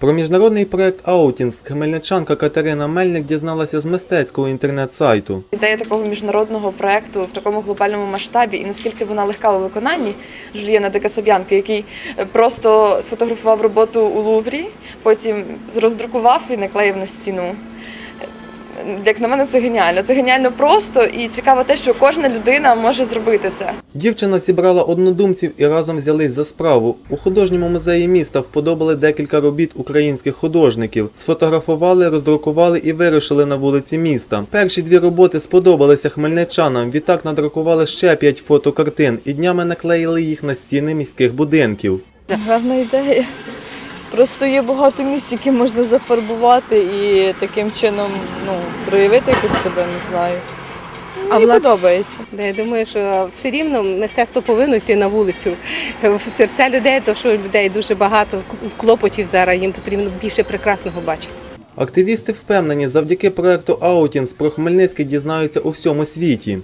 Про міжнародний проект Аутінс хмельничанка Катерина Мельник дізналася з мистецького інтернет-сайту. Ідея такого міжнародного проекту в такому глобальному масштабі, і наскільки вона легка у виконанні Жульєна Декасаб'янки, який просто сфотографував роботу у Луврі, потім роздрукував і наклеїв на стіну. Як на мене, це геніально. Це геніально просто і цікаво те, що кожна людина може зробити це. Дівчина зібрала однодумців і разом взялись за справу. У художньому музеї міста вподобали декілька робіт українських художників, сфотографували, роздрукували і вирушили на вулиці міста. Перші дві роботи сподобалися хмельничанам. Відтак надрукували ще п'ять фотокартин і днями наклеїли їх на стіни міських будинків. Гарна ідея. Просто є багато місць, які можна зафарбувати і таким чином ну, проявити якось себе, не знаю. А Мені власне- подобається. Да, Я думаю, що все рівно мистецтво повинно йти на вулицю. В серця людей, то що людей дуже багато клопотів зараз, їм потрібно більше прекрасного бачити. Активісти впевнені, завдяки проекту Аутінс про Хмельницький дізнаються у всьому світі.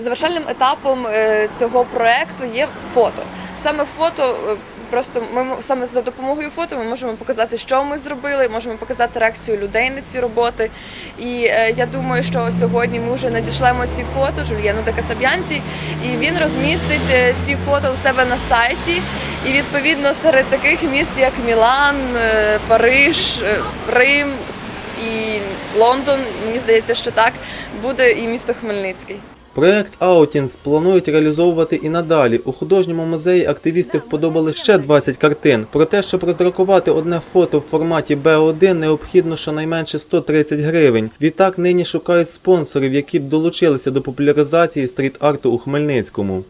Завершальним етапом е, цього проекту є фото. Саме фото. е, Просто ми саме за допомогою фото ми можемо показати, що ми зробили, можемо показати реакцію людей на ці роботи. І е, я думаю, що сьогодні ми вже надішлемо ці фото Жульєну Декасаб'янці, і він розмістить ці фото у себе на сайті. І відповідно серед таких міст, як Мілан, Париж, Рим і Лондон, мені здається, що так буде і місто Хмельницький. Проект Аутінс планують реалізовувати і надалі. У художньому музеї активісти вподобали ще 20 картин. Про те, щоб роздракувати одне фото в форматі B1, необхідно щонайменше 130 гривень. Відтак нині шукають спонсорів, які б долучилися до популяризації стріт-арту у Хмельницькому.